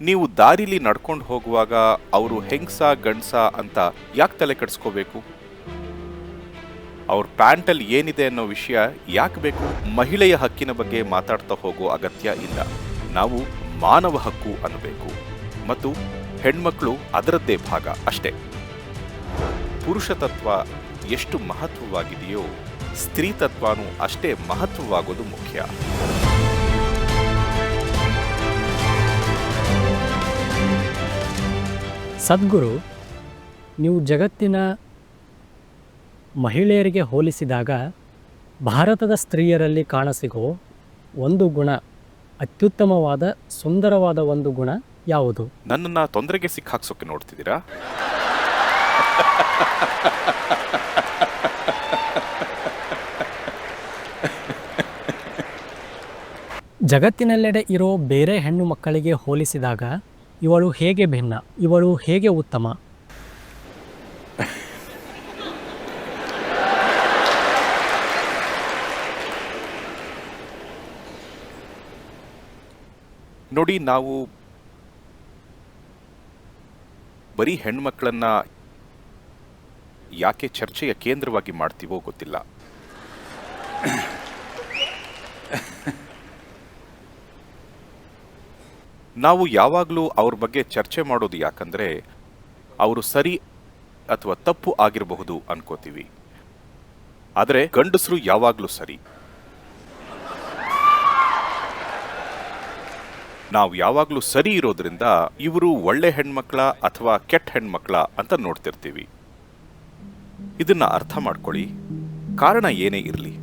ನೀವು ದಾರಿಲಿ ನಡ್ಕೊಂಡು ಹೋಗುವಾಗ ಅವರು ಹೆಂಗ್ಸ, ಗಂಡ್ಸ ಅಂತ ಯಾಕೆ ತಲೆ ಕೆಡಿಸ್ಕೋಬೇಕು? ಅವ್ರ ಪ್ಯಾಂಟಲ್ಲಿ ಏನಿದೆ ಅನ್ನೋ ವಿಷಯ ಯಾಕೆ ಬೇಕು? ಮಹಿಳೆಯ ಹಕ್ಕಿನ ಬಗ್ಗೆ ಮಾತಾಡ್ತಾ ಹೋಗೋ ಅಗತ್ಯ ಇಲ್ಲ. ನಾವು ಮಾನವ ಹಕ್ಕು ಅನ್ನಬೇಕು. ಮತ್ತು ಹೆಣ್ಮಕ್ಳು ಅದರದ್ದೇ ಭಾಗ ಅಷ್ಟೇ. ಪುರುಷ ತತ್ವ ಎಷ್ಟು ಮಹತ್ವವಾಗಿದೆಯೋ, ಸ್ತ್ರೀ ತತ್ವನೂ ಅಷ್ಟೇ ಮಹತ್ವವಾಗೋದು ಮುಖ್ಯ. ಸದ್ಗುರು ನೀವು ಜಗತ್ತಿನ ಮಹಿಳೆಯರಿಗೆ ಹೋಲಿಸಿದಾಗ ಭಾರತದ ಸ್ತ್ರೀಯರಲ್ಲಿ ಕಾಣಸಿಗೋ ಒಂದು ಗುಣ ಅತ್ಯುತ್ತಮವಾದ ಸುಂದರವಾದ ಒಂದು ಗುಣ ಯಾವುದು? ನನ್ನನ್ನು ತೊಂದರೆಗೆ ಸಿಕ್ಕಾಕ್ಸೋಕೆ ನೋಡ್ತಿದ್ದೀರಾ? ಜಗತ್ತಿನೆಲ್ಲೆಡೆ ಇರೋ ಬೇರೆ ಹೆಣ್ಣು ಮಕ್ಕಳಿಗೆ ಹೋಲಿಸಿದಾಗ ಇವಳು ಹೇಗೆ ಭಿನ್ನ ಇವಳು ಹೇಗೆ ಉತ್ತಮ? ನೋಡಿ, ನಾವು ಬರೀ ಹೆಣ್ಮಕ್ಳನ್ನ ಯಾಕೆ ಚರ್ಚೆಯ ಕೇಂದ್ರವಾಗಿ ಮಾಡ್ತೀವೋ ಗೊತ್ತಿಲ್ಲ. ನಾವು ಯಾವಾಗಲೂ ಅವ್ರ ಬಗ್ಗೆ ಚರ್ಚೆ ಮಾಡೋದು ಯಾಕಂದರೆ ಅವರು ಸರಿ ಅಥವಾ ತಪ್ಪು ಆಗಿರಬಹುದು ಅನ್ಕೋತೀವಿ. ಆದರೆ ಗಂಡಸರು ಯಾವಾಗಲೂ ಸರಿ. ನಾವು ಯಾವಾಗಲೂ ಸರಿ ಇರೋದ್ರಿಂದ ಇವರು ಒಳ್ಳೆ ಹೆಣ್ಮಕ್ಳ ಅಥವಾ ಕೆಟ್ಟ ಹೆಣ್ಮಕ್ಳ ಅಂತ ನೋಡ್ತಿರ್ತೀವಿ. ಇದನ್ನ ಅರ್ಥ ಮಾಡ್ಕೊಳ್ಳಿ. ಕಾರಣ ಏನೇ ಇರಲಿ.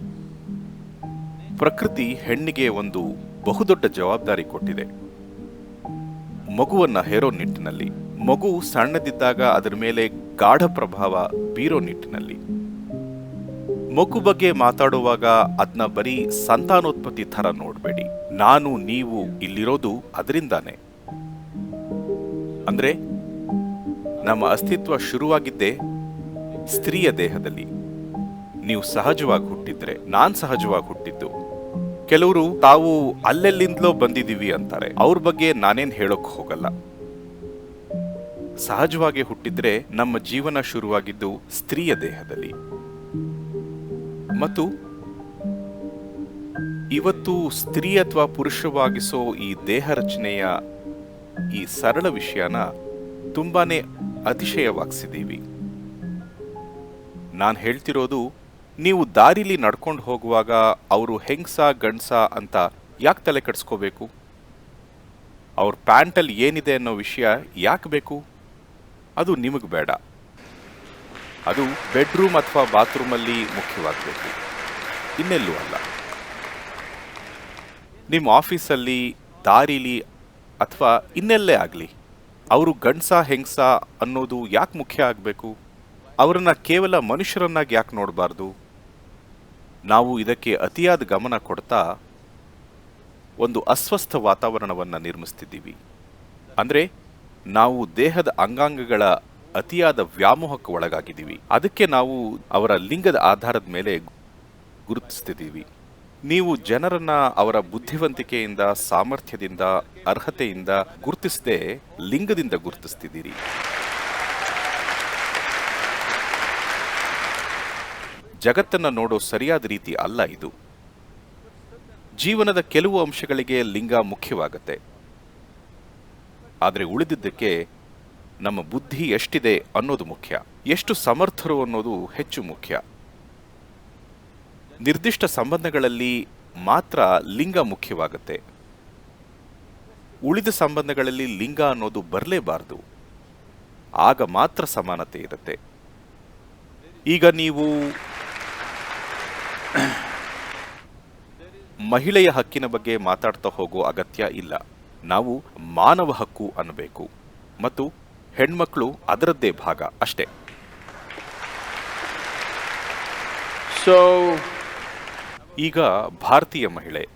ಪ್ರಕೃತಿ ಹೆಣ್ಣಿಗೆ ಒಂದು ಬಹುದೊಡ್ಡ ಜವಾಬ್ದಾರಿ ಕೊಟ್ಟಿದೆ. ಮಗುವನ್ನ ಹೇರೋ ನಿಟ್ಟಿನಲ್ಲಿ, ಮಗು ಸಣ್ಣದಿದ್ದಾಗ ಅದರ ಮೇಲೆ ಗಾಢ ಪ್ರಭಾವ ಬೀರೋ ನಿಟ್ಟಿನಲ್ಲಿ. ಮಗು ಬಗ್ಗೆ ಮಾತಾಡುವಾಗ ಅದನ್ನ ಬರೀ ಸಂತಾನೋತ್ಪತ್ತಿ ಥರ ನೋಡಬೇಡಿ. ನಾನು, ನೀವು ಇಲ್ಲಿರೋದು ಅದರಿಂದಾನೆ. ಅಂದ್ರೆ, ನಮ್ಮ ಅಸ್ತಿತ್ವ ಶುರುವಾಗಿದ್ದೇ ಸ್ತ್ರೀಯ ದೇಹದಲ್ಲಿ. ನೀವು ಸಹಜವಾಗಿ ಹುಟ್ಟಿದ್ರೆ, ನಾನ್ ಸಹಜವಾಗಿ ಹುಟ್ಟಿದ್ದು. ಕೆಲವರು ತಾವು ಅಲ್ಲೆಲ್ಲಿಂದಲೋ ಬಂದಿದೀವಿ ಅಂತಾರೆ. ಅವ್ರ ಬಗ್ಗೆ ನಾನೇನ್ ಹೇಳೋಕ್ ಹೋಗಲ್ಲ. ಸಹಜವಾಗಿ ಹುಟ್ಟಿದ್ರೆ ನಮ್ಮ ಜೀವನ ಶುರುವಾಗಿದ್ದು ಸ್ತ್ರೀಯ ದೇಹದಲ್ಲಿ. ಮತ್ತು ಇವತ್ತು ಸ್ತ್ರೀ ಅಥವಾ ಪುರುಷವಾಗಿಸೋ ಈ ದೇಹ ರಚನೆಯ ಈ ಸರಳ ವಿಷಯನ ತುಂಬಾನೇ ಅತಿಶಯವಾಗಿಸಿದ್ದೀವಿ. ನಾನು ಹೇಳ್ತಿರೋದು ನೀವು ದಾರಿಲಿ ನಡ್ಕೊಂಡು ಹೋಗುವಾಗ ಅವರು ಹೆಂಗ್ಸ, ಗಂಡ್ಸ ಅಂತ ಯಾಕೆ ತಲೆ ಕೆಡಿಸ್ಕೋಬೇಕು? ಅವ್ರ ಪ್ಯಾಂಟಲ್ಲಿ ಏನಿದೆ ಅನ್ನೋ ವಿಷಯ ಯಾಕೆ ಬೇಕು? ಅದು ನಿಮಗೆ ಬೇಡ. ಅದು ಬೆಡ್ರೂಮ್ ಅಥವಾ ಬಾತ್ರೂಮಲ್ಲಿ ಮುಖ್ಯವಾಗಬೇಕು. ಇನ್ನೆಲ್ಲೂ ಅಲ್ಲ. ನಿಮ್ಮ ಆಫೀಸಲ್ಲಿ, ದಾರಿಲಿ ಅಥವಾ ಇನ್ನೆಲ್ಲೇ ಆಗಲಿ, ಅವರು ಗಂಡ್ಸ, ಹೆಂಗ್ಸ ಅನ್ನೋದು ಯಾಕೆ ಮುಖ್ಯ ಆಗಬೇಕು? ಅವರನ್ನು ಕೇವಲ ಮನುಷ್ಯರನ್ನಾಗಿ ಯಾಕೆ ನೋಡಬಾರ್ದು? ನಾವು ಇದಕ್ಕೆ ಅತಿಯಾದ ಗಮನ ಕೊಡ್ತಾ ಒಂದು ಅಸ್ವಸ್ಥ ವಾತಾವರಣವನ್ನು ನಿರ್ಮಿಸ್ತಿದ್ದೀವಿ. ಅಂದರೆ ನಾವು ದೇಹದ ಅಂಗಾಂಗಗಳ ಅತಿಯಾದ ವ್ಯಾಮೋಹಕ್ಕೆ ಒಳಗಾಗಿದ್ದೀವಿ. ಅದಕ್ಕೆ ನಾವು ಅವರ ಲಿಂಗದ ಆಧಾರದ ಮೇಲೆ ಗುರುತಿಸ್ತಿದ್ದೀವಿ. ನೀವು ಜನರನ್ನ ಅವರ ಬುದ್ಧಿವಂತಿಕೆಯಿಂದ, ಸಾಮರ್ಥ್ಯದಿಂದ, ಅರ್ಹತೆಯಿಂದ ಗುರುತಿಸದೆ ಲಿಂಗದಿಂದ ಗುರುತಿಸ್ತಿದ್ದೀರಿ. ಜಗತ್ತನ್ನ ನೋಡೋ ಸರಿಯಾದ ರೀತಿ ಅಲ್ಲ ಇದು. ಜೀವನದ ಕೆಲವು ಅಂಶಗಳಿಗೆ ಲಿಂಗ ಮುಖ್ಯವಾಗತ್ತೆ. ಆದರೆ ಉಳಿದಿದ್ದಕ್ಕೆ ನಮ್ಮ ಬುದ್ಧಿ ಎಷ್ಟಿದೆ ಅನ್ನೋದು ಮುಖ್ಯ. ಎಷ್ಟು ಸಮರ್ಥರು ಅನ್ನೋದು ಹೆಚ್ಚು ಮುಖ್ಯ. ನಿರ್ದಿಷ್ಟ ಸಂಬಂಧಗಳಲ್ಲಿ ಮಾತ್ರ ಲಿಂಗ ಮುಖ್ಯವಾಗತ್ತೆ. ಉಳಿದ ಸಂಬಂಧಗಳಲ್ಲಿ ಲಿಂಗ ಅನ್ನೋದು ಬರಲೇಬಾರದು. ಆಗ ಮಾತ್ರ ಸಮಾನತೆ ಇರುತ್ತೆ. ಈಗ ನೀವು ಮಹಿಳೆಯ ಹಕ್ಕಿನ ಬಗ್ಗೆ ಮಾತಾಡ್ತಾ ಹೋಗೋ ಅಗತ್ಯ ಇಲ್ಲ. ನಾವು ಮಾನವ ಹಕ್ಕು ಅನ್ನಬೇಕು. ಮತ್ತು ಹೆಣ್ಮಕ್ಳು ಅದರದ್ದೇ ಭಾಗ ಅಷ್ಟೇ. ಸೊ ಈಗ ಭಾರತೀಯ ಮಹಿಳೆ.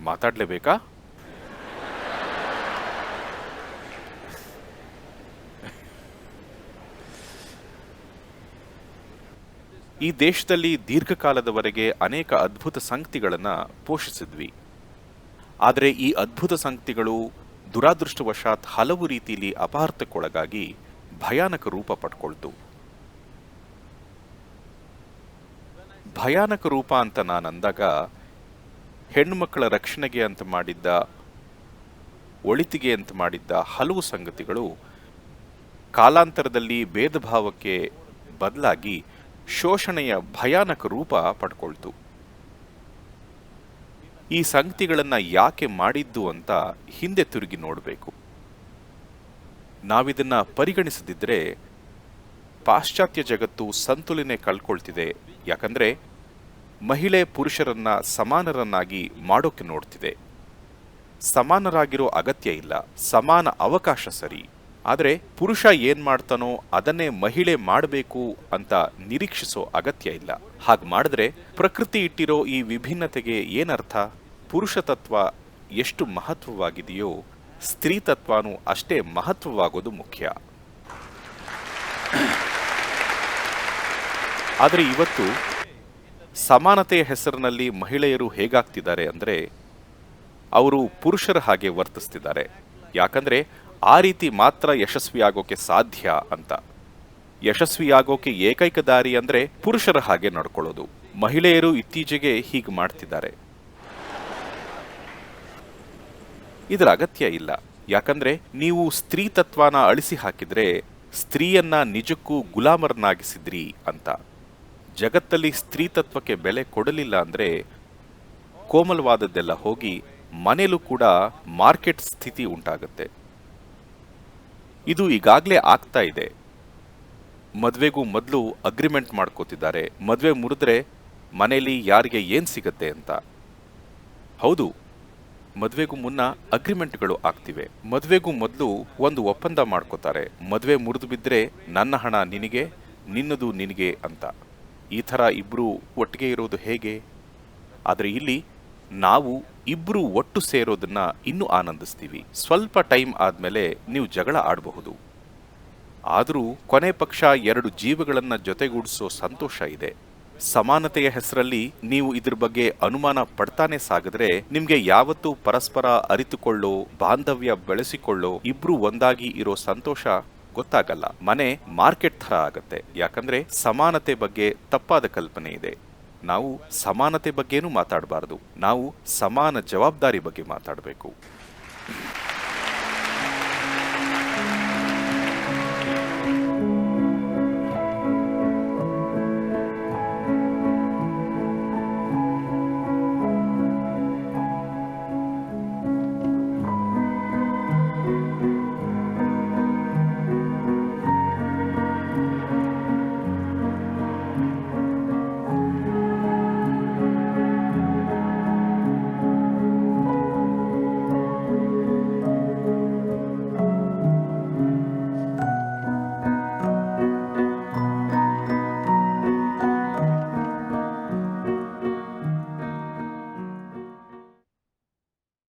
ಮಾತಾಡ್ಲೇಬೇಕಾ? ಈ ದೇಶದಲ್ಲಿ ದೀರ್ಘಕಾಲದವರೆಗೆ ಅನೇಕ ಅದ್ಭುತ ಸಂಕ್ತಿಗಳನ್ನು ಪೋಷಿಸಿದ್ವಿ. ಆದರೆ ಈ ಅದ್ಭುತ ಸಂಕ್ತಿಗಳು ದುರಾದೃಷ್ಟವಶಾತ್ ಹಲವು ರೀತಿಯಲ್ಲಿ ಅಪಾರ್ಥಕ್ಕೊಳಗಾಗಿ ಭಯಾನಕ ರೂಪ ಪಡ್ಕೊಳ್ತು. ಭಯಾನಕ ರೂಪ ಅಂತ ನಾನು ಅಂದಾಗ ಹೆಣ್ಣುಮಕ್ಕಳ ರಕ್ಷಣೆಗೆ ಅಂತ ಮಾಡಿದ್ದ, ಒಳಿತಿಗೆ ಅಂತ ಮಾಡಿದ್ದ ಹಲವು ಸಂಗತಿಗಳು ಕಾಲಾಂತರದಲ್ಲಿ ಭೇದ ಭಾವಕ್ಕೆ ಬದಲಾಗಿ ಶೋಷಣೆಯ ಭಯಾನಕ ರೂಪ ಪಡ್ಕೊಳ್ತು. ಈ ಸಂಗತಿಗಳನ್ನು ಯಾಕೆ ಮಾಡಿದ್ದು ಅಂತ ಹಿಂದೆ ತಿರುಗಿ ನೋಡಬೇಕು. ನಾವಿದನ್ನ ಪರಿಗಣಿಸದಿದ್ದರೆ ಪಾಶ್ಚಾತ್ಯ ಜಗತ್ತು ಸಂತುಲನೆ ಕಳ್ಕೊಳ್ತಿದೆ. ಯಾಕಂದ್ರೆ ಮಹಿಳೆ ಪುರುಷರನ್ನ ಸಮಾನರನ್ನಾಗಿ ಮಾಡೋಕೆ ನೋಡ್ತಿದೆ. ಸಮಾನರಾಗಿರೋ ಅಗತ್ಯ ಇಲ್ಲ. ಸಮಾನ ಅವಕಾಶ ಸರಿ. ಆದರೆ ಪುರುಷ ಏನ್ ಮಾಡ್ತಾನೋ ಅದನ್ನೇ ಮಹಿಳೆ ಮಾಡಬೇಕು ಅಂತ ನಿರೀಕ್ಷಿಸೋ ಅಗತ್ಯ ಇಲ್ಲ. ಹಾಗೆ ಮಾಡಿದ್ರೆ ಪ್ರಕೃತಿ ಇಟ್ಟಿರೋ ಈ ವಿಭಿನ್ನತೆಗೆ ಏನರ್ಥ? ಪುರುಷ ತತ್ವ ಎಷ್ಟು ಮಹತ್ವವಾಗಿದೆಯೋ ಸ್ತ್ರೀ ತತ್ವನೂ ಅಷ್ಟೇ ಮಹತ್ವವಾಗೋದು ಮುಖ್ಯ. ಆದರೆ ಇವತ್ತು ಸಮಾನತೆಯ ಹೆಸರಿನಲ್ಲಿ ಮಹಿಳೆಯರು ಹೇಗಾಗ್ತಿದ್ದಾರೆ ಅಂದರೆ, ಅವರು ಪುರುಷರ ಹಾಗೆ ವರ್ತಿಸ್ತಿದ್ದಾರೆ. ಯಾಕಂದ್ರೆ ಆ ರೀತಿ ಮಾತ್ರ ಯಶಸ್ವಿಯಾಗೋಕೆ ಸಾಧ್ಯ ಅಂತ. ಯಶಸ್ವಿಯಾಗೋಕೆ ಏಕೈಕ ದಾರಿ ಅಂದರೆ ಪುರುಷರ ಹಾಗೆ ನಡ್ಕೊಳ್ಳೋದು. ಮಹಿಳೆಯರು ಇತ್ತೀಚೆಗೆ ಹೀಗೆ ಮಾಡ್ತಿದ್ದಾರೆ. ಇದರ ಅಗತ್ಯ ಇಲ್ಲ. ಯಾಕಂದ್ರೆ ನೀವು ಸ್ತ್ರೀ ತತ್ವನ ಅಳಿಸಿ ಹಾಕಿದ್ರೆ ಸ್ತ್ರೀಯನ್ನ ನಿಜಕ್ಕೂ ಗುಲಾಮರನ್ನಾಗಿಸಿದ್ರಿ ಅಂತ. ಜಗತ್ತಲ್ಲಿ ಸ್ತ್ರೀ ತತ್ವಕ್ಕೆ ಬೆಲೆ ಕೊಡಲಿಲ್ಲ ಅಂದ್ರೆ ಕೋಮಲವಾದದ್ದೆಲ್ಲ ಹೋಗಿ ಮನೇಲೂ ಕೂಡ ಮಾರ್ಕೆಟ್ ಸ್ಥಿತಿ ಉಂಟಾಗುತ್ತೆ. ಇದು ಈಗಾಗಲೇ ಆಗ್ತಾ ಇದೆ. ಮದುವೆಗೂ ಮೊದಲು ಅಗ್ರಿಮೆಂಟ್ ಮಾಡ್ಕೋತಿದ್ದಾರೆ. ಮದುವೆ ಮುರಿದ್ರೆ ಮನೇಲಿ ಯಾರಿಗೆ ಏನು ಸಿಗತ್ತೆ ಅಂತ. ಹೌದು, ಮದುವೆಗೂ ಮುನ್ನ ಅಗ್ರಿಮೆಂಟ್ಗಳು ಆಗ್ತಿವೆ. ಮದುವೆಗೂ ಮೊದಲು ಒಂದು ಒಪ್ಪಂದ ಮಾಡ್ಕೋತಾರೆ. ಮದುವೆ ಮುರಿದು ಬಿದ್ದರೆ ನನ್ನ ಹಣ ನಿನಗೆ, ನಿನ್ನದು ನಿನಗೆ ಅಂತ. ಈ ಥರ ಇಬ್ಬರು ಒಟ್ಟಿಗೆ ಇರೋದು ಹೇಗೆ? ಆದರೆ ಇಲ್ಲಿ ನಾವು ಇಬ್ರು ಒಟ್ಟು ಸೇರೋದನ್ನ ಇನ್ನೂ ಆನಂದಿಸ್ತೀವಿ. ಸ್ವಲ್ಪ ಟೈಮ್ ಆದ್ಮೇಲೆ ನೀವು ಜಗಳ ಆಡಬಹುದು. ಆದರೂ ಕೊನೆ ಪಕ್ಷ ಎರಡು ಜೀವಗಳನ್ನ ಜೊತೆಗೂಡಿಸೋ ಸಂತೋಷ ಇದೆ. ಸಮಾನತೆಯ ಹೆಸರಲ್ಲಿ ನೀವು ಇದ್ರ ಬಗ್ಗೆ ಅನುಮಾನ ಪಡ್ತಾನೆ ಸಾಗಿದ್ರೆ ನಿಮ್ಗೆ ಯಾವತ್ತೂ ಪರಸ್ಪರ ಅರಿತುಕೊಳ್ಳೋ, ಬಾಂಧವ್ಯ ಬೆಳೆಸಿಕೊಳ್ಳೋ, ಇಬ್ರು ಒಂದಾಗಿ ಇರೋ ಸಂತೋಷ ಗೊತ್ತಾಗಲ್ಲ. ಮನೆ ಮಾರ್ಕೆಟ್ ಥರ ಆಗತ್ತೆ. ಯಾಕಂದ್ರೆ ಸಮಾನತೆ ಬಗ್ಗೆ ತಪ್ಪಾದ ಕಲ್ಪನೆ ಇದೆ. ನಾವು ಸಮಾನತೆ ಬಗ್ಗೆನೂ ಮಾತಾಡಬಾರ್ದು. ನಾವು ಸಮಾನ ಜವಾಬ್ದಾರಿ ಬಗ್ಗೆ ಮಾತಾಡಬೇಕು.